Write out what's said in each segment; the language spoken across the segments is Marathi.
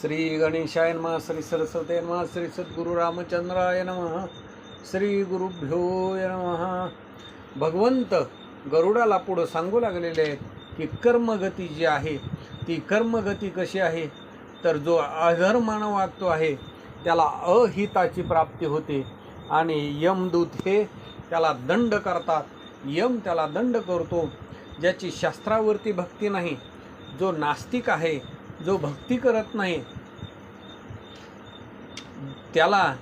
श्री गणेशाय नम श्री सरस्वती नम श्री सद्गुरु रामचंद्राय नमः श्री गुरुभ्यो नम. भगवंत गरुडाला पुढं सांगू लागलेले आहेत की कर्मगती जी आहे ती कर्मगती कशी आहे? तर जो अधर्मानं वागतो आहे त्याला अहिताची प्राप्ती होते. आणि यमदूत हे त्याला दंड करतात. यम त्याला दंड करतो. ज्याची शास्त्रावरती भक्ती नाही जो नास्तिक आहे जो भक्ती करत नाही त्याला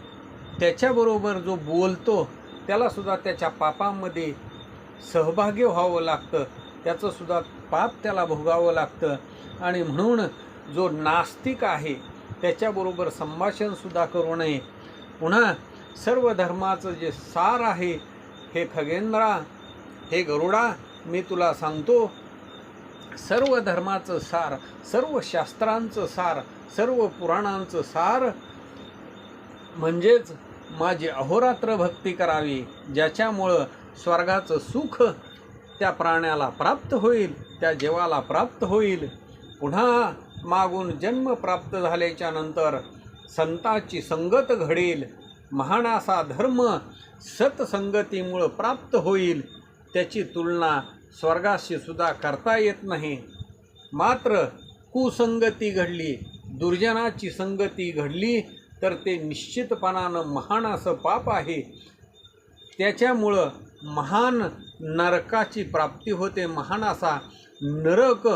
त्याच्याबरोबर जो बोलतो त्यालासुद्धा त्याच्या पापामध्ये सहभागी व्हावं लागतं. त्याचंसुद्धा पाप त्याला भोगावं लागतं. आणि म्हणून जो नास्तिक आहे त्याच्याबरोबर संभाषणसुद्धा करू नये. पुन्हा सर्व धर्माचं जे सार आहे हे खगेंद्रा हे गरुडा मी तुला सांगतो सर्व धर्माचं सार सर्व शास्त्रांचं सार सर्व पुराणांचं सार म्हणजेच माझी अहोरात्र भक्ती करावी ज्याच्यामुळं स्वर्गाचं सुख त्या प्राण्याला प्राप्त होईल त्या जीवाला प्राप्त होईल. पुन्हा मागून जन्म प्राप्त झाल्याच्यानंतर संताची संगत घडेल. महानासा धर्म सतसंगतीमुळं प्राप्त होईल. त्याची तुलना स्वर्गाशी सुद्धा करता येत नाही. मात्र कुसंगती घडली दुर्जनाची संगती घडली तर ते निश्चितपणानं महान असं पाप आहे. त्याच्यामुळं महान नरकाची प्राप्ती होते महान असा नरक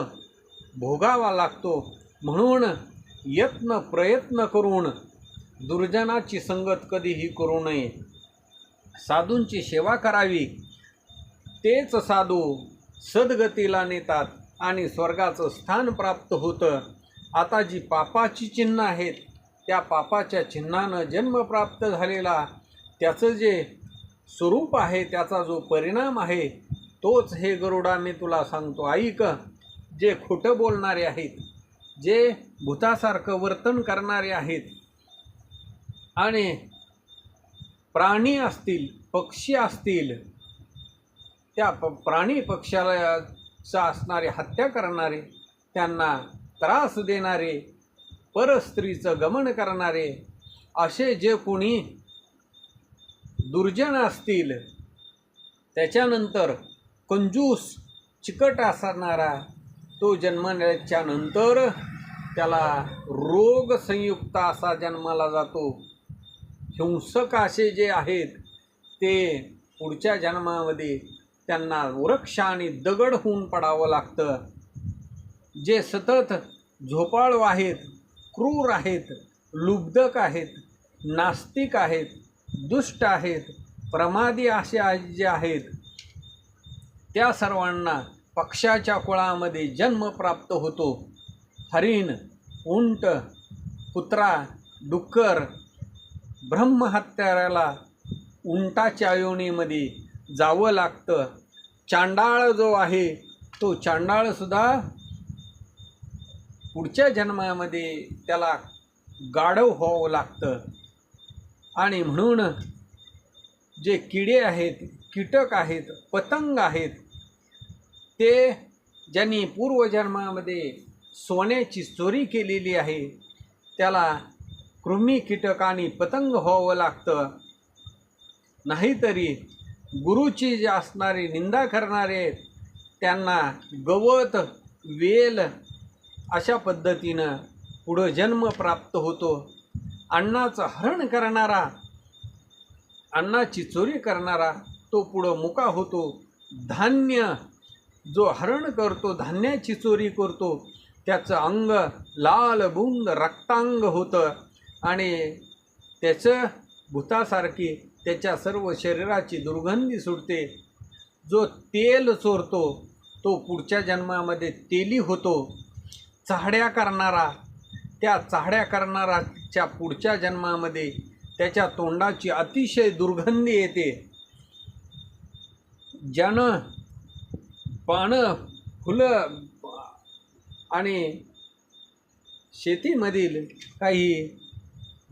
भोगावा लागतो. म्हणून यत्न प्रयत्न करून दुर्जनाची संगत कधीही करू नये. साधूंची सेवा करावी. तेच साधू सद्गतीला नेतात आणि स्वर्गाचं स्थान प्राप्त होतं. आता जी पापाची चिन्ह आहेत त्या पापाच्या चिन्हानं जन्म प्राप्त झालेला त्याचं जे स्वरूप आहे त्याचा जो परिणाम आहे तोच हे गरुडा मी तुला सांगतो. ऐक जे खोटं बोलणारे आहेत जे भूतासारखं वर्तन करणारे आहेत आणि प्राणी असतील पक्षी असतील त्या प प्राणी पक्षाला असणारी असणारे हत्या करणारे त्यांना त्रास देणारे परस्त्रीचं गमन करणारे असे जे कोणी दुर्जन असतील त्याच्यानंतर कंजूस चिकट असणारा तो जन्मल्याच्या नंतर त्याला रोग संयुक्त असा जन्माला जातो. हिंसक असे जे आहेत ते पुढच्या जन्मामध्ये त्यांना वृक्ष आणि दगड होऊन पडावं लागतं. जे सतत झोपाळू आहेत क्रूर आहेत लुब्धक आहेत नास्तिक आहेत दुष्ट आहेत प्रमादी असे जे आहेत त्या सर्वांना पक्षाच्या कुळामध्ये जन्म प्राप्त होतो. हरिण उंट कुत्रा डुक्कर ब्रह्महत्याराला उंटाच्या योनीमध्ये जावं लागतं. चांडाळ जो आहे तो चांडाळसुद्धा पुढच्या जन्मामध्ये त्याला गाढव व्हावं लागतं. आणि म्हणून जे किडे आहेत कीटक आहेत पतंग आहेत ते ज्यांनी पूर्वजन्मामध्ये सोन्याची चोरी केलेली आहे त्याला कृमी कीटक आणि पतंग व्हावं लागतं. नाहीतरी गुरुची जे असणारी निंदा करणारे आहेत त्यांना गवत वेल अशा पद्धतीनं पुढं जन्म प्राप्त होतो. अन्नाचं हरण करणारा अन्नाची चोरी करणारा तो पुढं मुका होतो. धान्य जो हरण करतो धान्याची चोरी करतो त्याचं अंग लाल बुंद रक्तांग होतं. आणि त्याचं भूतासारखी त्याच्या सर्व शरीराची दुर्गंधी सुटते. जो तेल चोरतो तो पुढच्या जन्मामध्ये तेली होतो. चाहड्या करणारा त्या चाहड्या करणाराच्या पुढच्या जन्मामध्ये त्याच्या तोंडाची अतिशय दुर्गंधी येते. ज्यानं पानं फुलं आणि शेतीमधील काही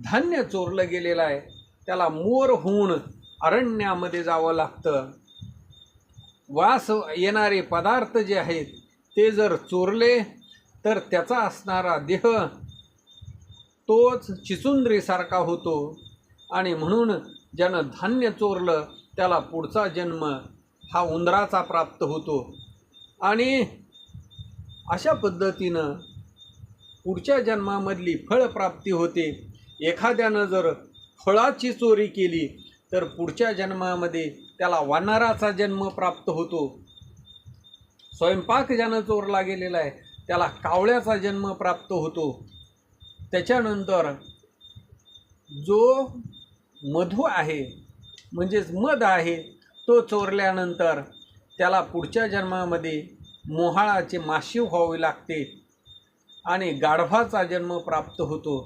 धान्य चोरलं गेलेलं आहे. त्याला मोर होऊन अरण्यामध्ये जावं लागतं. वास येणारे पदार्थ जे आहेत ते जर चोरले तर त्याचा असणारा देह तोच चिचुंद्रीसारखा होतो. आणि म्हणून ज्यानं धान्य चोरलं त्याला पुढचा जन्म हा उंदराचा प्राप्त होतो. आणि अशा पद्धतीनं पुढच्या जन्मामधली फळप्राप्ती होते. एखाद्यानं जर फळाची चोरी केली तर पुढच्या जन्मामध्ये त्याला वानराचा जन्म प्राप्त होतो. स्वयंपाक ज्यानं चोरला गेलेला आहे त्याला कावळ्याचा जन्म प्राप्त होतो. त्याच्यानंतर जो मधू आहे म्हणजेच मध आहे तो चोरल्यानंतर त्याला पुढच्या जन्मामध्ये मोहाळाचे माशी व्हावे लागते आणि गाढवाचा जन्म प्राप्त होतो.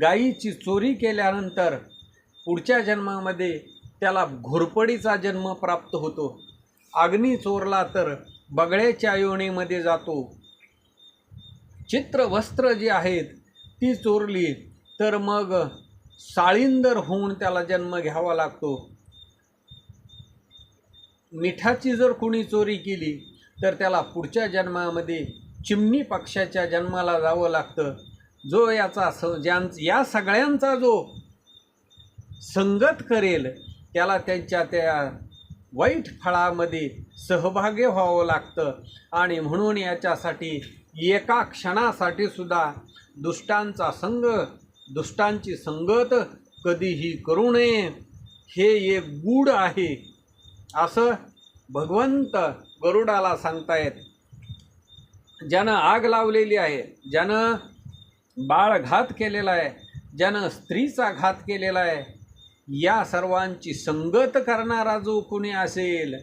गायीची चोरी केल्यानंतर पुढच्या जन्मामध्ये त्याला घोरपडीचा जन्म प्राप्त होतो. अग्नी चोरला तर बगळ्याच्या योनीमध्ये जातो. चित्र वस्त्र जी आहेत ती चोरली तर मग साळींदर होऊन त्याला जन्म घ्यावा लागतो. मिठाची जर कोणी चोरी केली तर त्याला पुढच्या जन्मामध्ये चिमणी पक्षाच्या जन्माला जावं लागतं. जो याचा स ज्यां या सगळ्यांचा जो संगत करेल त्याला त्यांच्या त्या वाईट फळामध्ये सहभागी व्हावं लागतं. आणि म्हणून याच्यासाठी एका क्षणासाठी सुद्धा दुष्टांचा संग दुष्टांची संगत कधीही करू नये. हे एक गूढ आहे. असं भगवंत गरुडाला सांगतायत ज्यानं आग लावलेली आहे ज्यानं बाळ घात केलेला आहे ज्यानं स्त्रीचा घात केलेला आहे या सर्वांची संगत करणारा जो कोणी असेल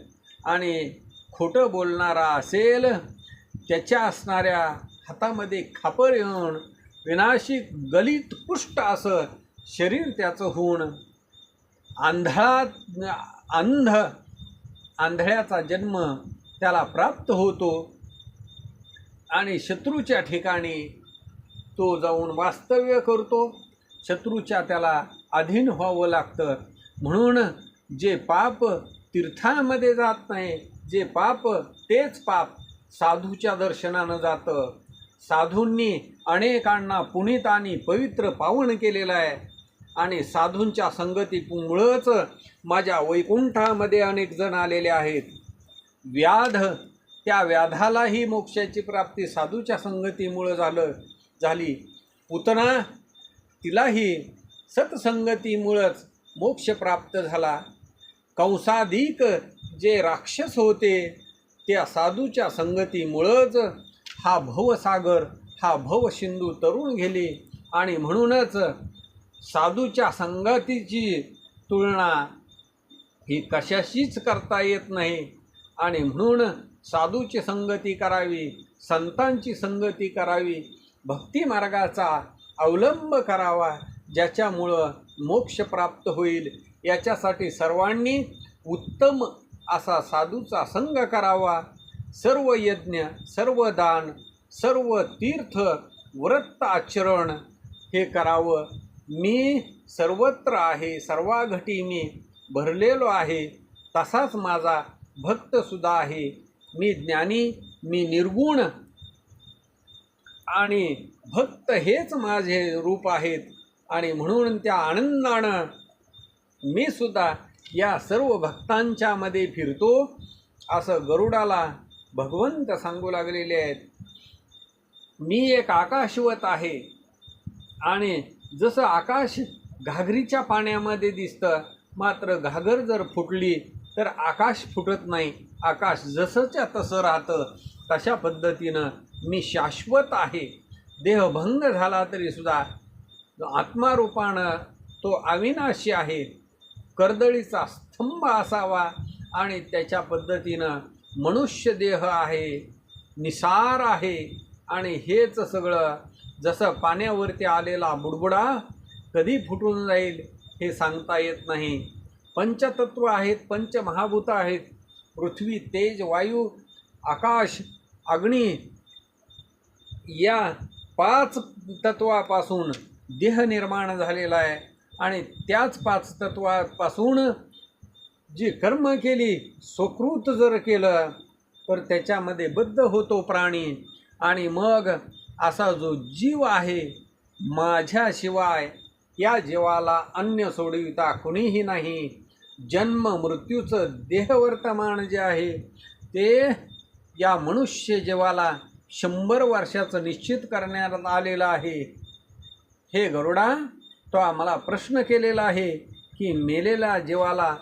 आणि खोटं बोलणारा असेल त्याच्या असणाऱ्या हातामध्ये खापर येऊन विनाशिक गलित पुष्ट असं शरीर त्याचं होऊन आंधळा अंध आंधळ्याचा जन्म त्याला प्राप्त होतो आणि शत्रूच्या ठिकाणी तो जाऊन वास्तव्य करतो. शत्रूच्या त्याला अधीन व्हावं लागतं. म्हणून जे पाप तीर्थांमध्ये जात नाही जे पाप तेच पाप साधूच्या दर्शनानं जातं. साधूंनी अनेकांना पुनीत आणि पवित्र पावन केलेलं आहे. आणि साधूंच्या संगतीमुळंच माझ्या वैकुंठामध्ये अनेक जण आलेले आहेत. व्याध त्या व्याधालाही मोक्षाची प्राप्ती साधूच्या संगतीमुळं झालं झाली. पुतना तिलाही सत्संगतीमुळंच मोक्ष प्राप्त झाला. कंसाधिक जे राक्षस होते त्या साधूच्या संगतीमुळंच हा भवसागर हा भवसिंधू तरुण गेली आणि म्हणूनच साधूच्या संगतीची तुलना ही कशाशीच करता येत नाही. आणि म्हणून साधूची संगती करावी संतांची संगती करावी भक्ती मार्गाचा अवलंब करावा ज्याच्यामुळं मोक्ष प्राप्त होईल याच्यासाठी सर्वांनी उत्तम असा साधूचा संग करावा. सर्व यज्ञ सर्व दान सर्व तीर्थ व्रत आचरण हे करावं. मी सर्वत्र आहे सर्वाघटी मी भरलेलो आहे तसाच माझा भक्तसुद्धा आहे. मी ज्ञानी मी निर्गुण आणि भक्त हेच माझे रूप आहेत. आणि म्हणून त्या आनंदानं मी सुद्धा या सर्व भक्तांच्या मध्ये फिरतो. असं गरुडाला भगवंत सांगू लागलेले आहेत. मी एक आकाशवत आहे. आणि जसं आकाश घागरीच्या पाण्यामध्ये दिसतं मात्र घागर जर फुटली तर आकाश फुटत नाही. आकाश जसंच्या तसं राहतं तशा पद्धतीनं मी शाश्वत आहे. देहभंग झाला तरीसुद्धा आत्मारूपानं तो अविनाशी आहे. कर्दळीचा स्तंभ असावा आणि त्याच्या पद्धतीनं मनुष्य देह आहे निसार आहे आणि हेच सगळं जसं पाण्यावरती आलेला बुडबुडा कधी फुटून जाईल हे सांगता येत नाही. पंचतत्व आहेत पंचमहाभूत आहेत. पृथ्वी तेज वायू आकाश अग्नी या पाच तत्वापासून देह निर्माण झालेला आहे. आणि त्याच पाच तत्वापासून जी कर्म केली सुकृत जर केलं तर त्याच्यामध्ये बद्ध होतो प्राणी. आणि मग असा जो जीव आहे माझ्याशिवाय या जीवाला अन्य सोडविता कुणीही नाही. जन्म मृत्यूचं देहवर्तमान जे आहे ते या मनुष्य जीवाला शंभर वर्षाचं निश्चित करण्यात आलेलं आहे. हे गरुडा तो आम्हाला प्रश्न केलेला आहे की मेलेल्या जीवाला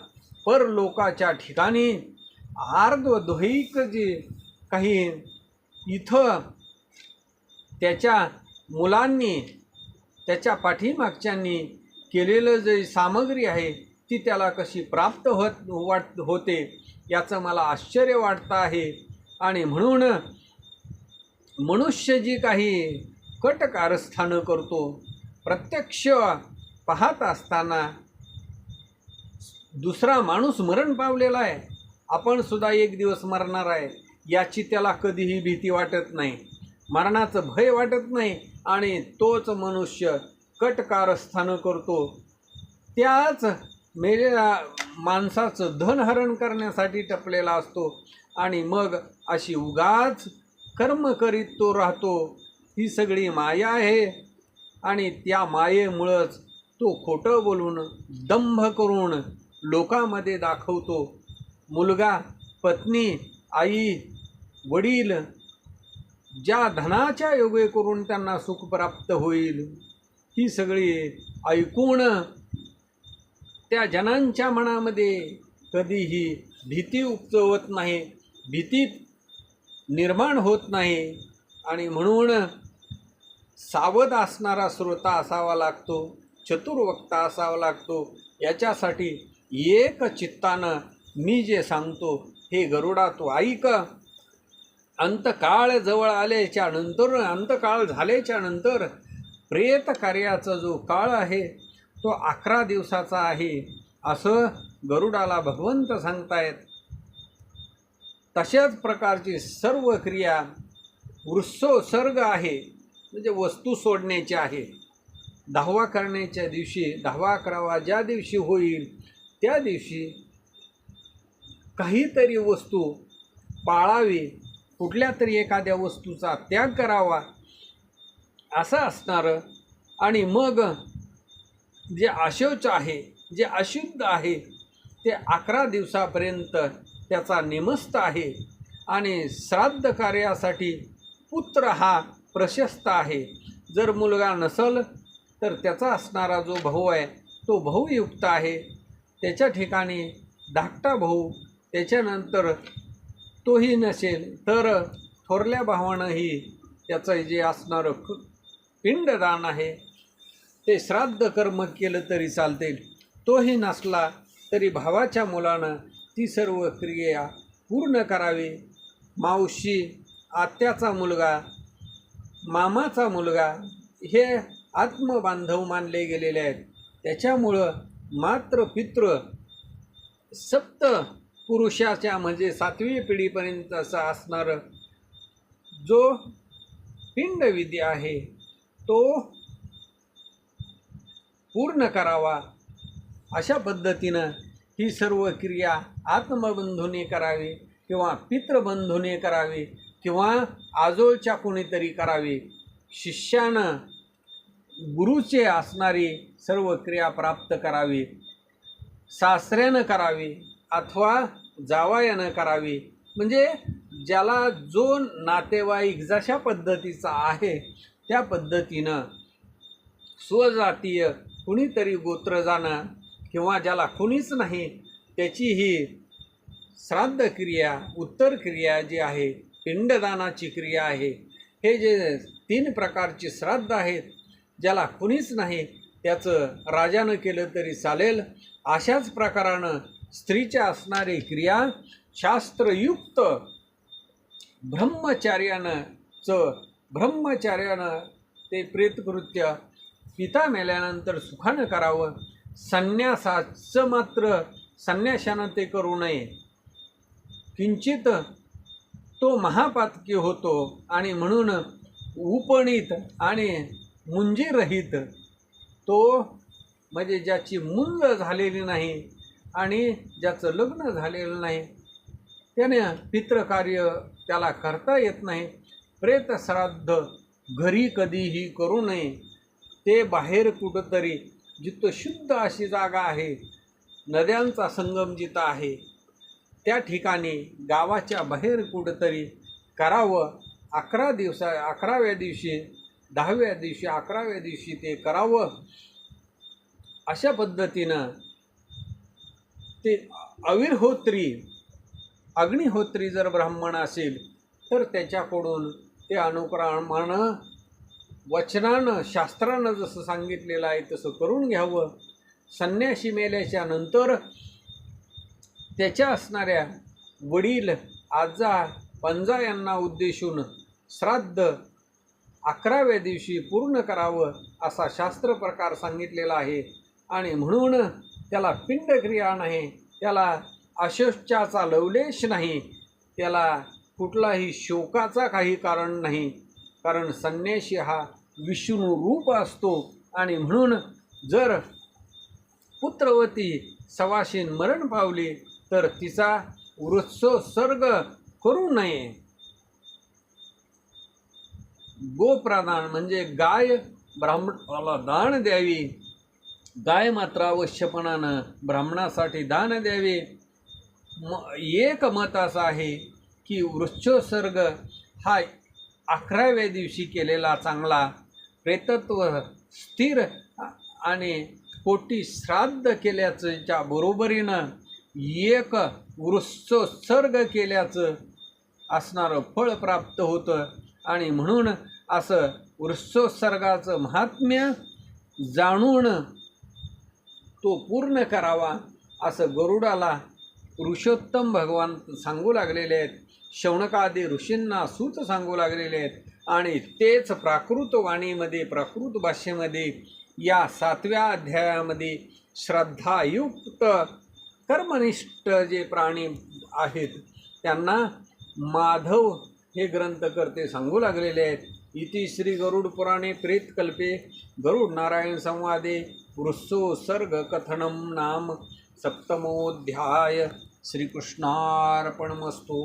परलोकाच्या ठिकाणी आर्द्वद्वैक जे काही इथं त्याच्या मुलांनी त्याच्या पाठीमागच्यांनी केलेलं जे सामग्री आहे ती त्याला कशी प्राप्त होत वाट होते याचं मला आश्चर्य वाटतं आहे. आणि म्हणून मनुष्य जी काही कट कारस्थानं करतो प्रत्यक्ष पाहत असताना दुसरा माणूस मरण पावलेला आहे. आपण सुद्धा एक दिवस मरणार आहे. याची त्याला कधीही भीती वाटत नाही. मरणाचं भय वाटत नाही आणि तोच मनुष्य कटकारस्थानं करतो. त्याच मेलेल्या माणसाचं धनहरण करण्यासाठी टपलेला असतो आणि मग अशी उगाच कर्म करीत तो राहतो. ही सगळी माया आहे. आणि त्या मायेमुळंच तो खोटं बोलून दंभ करून लोकामध्ये दाखवतो. मुलगा पत्नी आई वडील ज्या धनाच्या योगे करून त्यांना सुख प्राप्त होईल ही सगळी ऐकून त्या जनांच्या मनामध्ये कधीही भीती उपजवत नाही भीती निर्माण होत नाही. आणि म्हणून सावध असणारा श्रोता असावा लागतो चतुर्वक्ता असावा लागतो. याच्यासाठी एक चित्तानं मी जे सांगतो हे गरुडा तू ऐक. अंतकाळ जवळ आल्याच्यानंतर अंतकाळ झाल्याच्यानंतर प्रेत कार्याचा जो काळ आहे तो अकरा दिवसाचा आहे असं गरुडाला भगवंत सांगतायत. तशाच प्रकारची सर्व क्रिया वृत्सोसर्ग आहे. म्हणजे वस्तू सोडण्याची आहे. दहावा करण्याच्या दिवशी दहावा अकरावा ज्या दिवशी होईल त्या दिवशी काहीतरी वस्तू पाळावी कुठल्या तरी एखाद्या वस्तूचा त्याग करावा असं असणारं. आणि मग जे अशौच आहे जे अशुद्ध आहे ते अकरा दिवसापर्यंत त्याचा निमस्त आहे. आणि श्राद्ध कार्यासाठी पुत्र हा प्रशस्त आहे. जर मुलगा नसल तर त्याचा असणारा जो भाऊ आहे तो भाऊयुक्त आहे. त्याच्या ठिकाणी धाकटा भाऊ त्याच्यानंतर तोही नसेल तर थोरल्या भावानंही त्याचं जे असणारं क- पिंडदान आहे ते श्राद्ध कर्म केलं तरी चालते तोही नसला तरी भावाच्या मुलानं ती सर्व क्रिया पूर्ण करावी. मावशी आत्याचा मुलगा मामाचा मुलगा हे आत्मबांधव मानले गेलेले आहेत. त्याच्यामुळं मात्र पित्र सप्त पुरुषाच्या म्हणजे सातवी पिढीपर्यंत असं असणारं जो पिंडविधी आहे तो पूर्ण करावा अशा पद्धतीनं ही सर्व क्रिया आत्मबंधूने करावी किंवा पितृबंधूने करावी किंवा आजोळच्या कोणीतरी करावी शिष्यानं गुरुचे असणारी सर्व क्रिया प्राप्त करावी सासऱ्यानं करावी अथवा जावायानं करावी. म्हणजे ज्याला जो नातेवाईक जशा पद्धतीचा आहे त्या पद्धतीनं स्वजातीय कुणीतरी गोत्र जाणं किंवा ज्याला कुणीच नाही त्याची ही श्राद्ध क्रिया उत्तर क्रिया जी आहे पिंडदानाची क्रिया आहे. हे जे तीन प्रकारची श्राद्ध आहेत ज्याला कुणीच नाही त्याचं राजानं केलं तरी चालेल. अशाच प्रकारानं स्त्रीच्या असणारी क्रिया शास्त्रयुक्त ब्रह्मचार्यानं च ब्रह्मचार्यानं ते प्रेतकृत्य पिता मेल्यानंतर सुखानं करावं. संन्यासाचं मात्र संन्याशानं ते करू नये. किंचित तो महापातकी होतो आणि म्हणून उपणित आणि मुंजीरहित तो म्हणजे ज्याची मुंज झालेली नाही आणि ज्याचं लग्न झालेलं नाही त्याने पितृकार्य त्याला करता येत नाही प्रेतश्राद्ध घरी कधीही करू नये ते बाहेर कुठंतरी जिथं शुद्ध अशी जागा आहे नद्यांचा संगम जिथं आहे त्या ठिकाणी गावाच्या बाहेर कुठंतरी करावं अकरा दिवसा अकराव्या दिवशी दहाव्या दिवशी अकराव्या दिवशी ते करावं अशा पद्धतीनं ते अविर्होत्री अग्निहोत्री जर ब्राह्मण असेल तर त्याच्याकडून ते अनुक्रमानं वचनानं शास्त्रानं जसं सांगितलेलं आहे तसं करून घ्यावं. संन्याशी मेल्याच्या नंतर त्याच्या असणाऱ्या वडील आजा पंजा यांना उद्देशून श्राद्ध अकराव्या दिवशी पूर्ण करावं असा शास्त्र प्रकार सांगितलेला आहे. आणि म्हणून त्याला पिंडक्रिया नाही त्याला अशोच्याचा लवलेश नाही त्याला कुठलाही शोकाचा काही कारण नाही. कारण संन्याशी हा विष्णू रूप असतो. आणि म्हणून जर पुत्रवती सवाशीन मरण पावली तर तिचा वृत्सोत्सर्ग करू नये. गोप्रदान म्हणजे गाय ब्राह्मणाला दान द्यावी. गाय मात्र अवश्यपणानं ब्राह्मणासाठी दान द्यावे. म एक मत असं आहे की वृक्षोत्सर्ग हा अकराव्या दिवशी केलेला चांगला प्रेतत्व स्थिर आणि पोटी श्राद्ध केल्याच्या बरोबरीनं एक वृक्षोत्सर्ग केल्याचं असणारं फळ प्राप्त होतं. आणि म्हणून असं वृक्षोत्सर्गाचं महात्म्य जाणून तो पूर्ण करावा असं गरुडाला ऋषोत्तम भगवान सांगू लागलेले आहेत. शौनकादी ऋषींना सूत सांगू लागलेले आहेत. आणि तेच प्राकृत वाणीमध्ये प्राकृत भाषेमध्ये या सातव्या अध्यायामध्ये श्रद्धायुक्त कर्मनिष्ठ जे प्राणी आहेत त्यांना माधव हे ग्रंथकर्ते सांगू लागलेले आहेत. इति श्री गरुड पुराणे प्रेतकल्पे गरुड नारायण संवादे वृत्सो सर्ग कथनम नाम सप्तमोध्याय श्रीकृष्णार्पणमस्तू.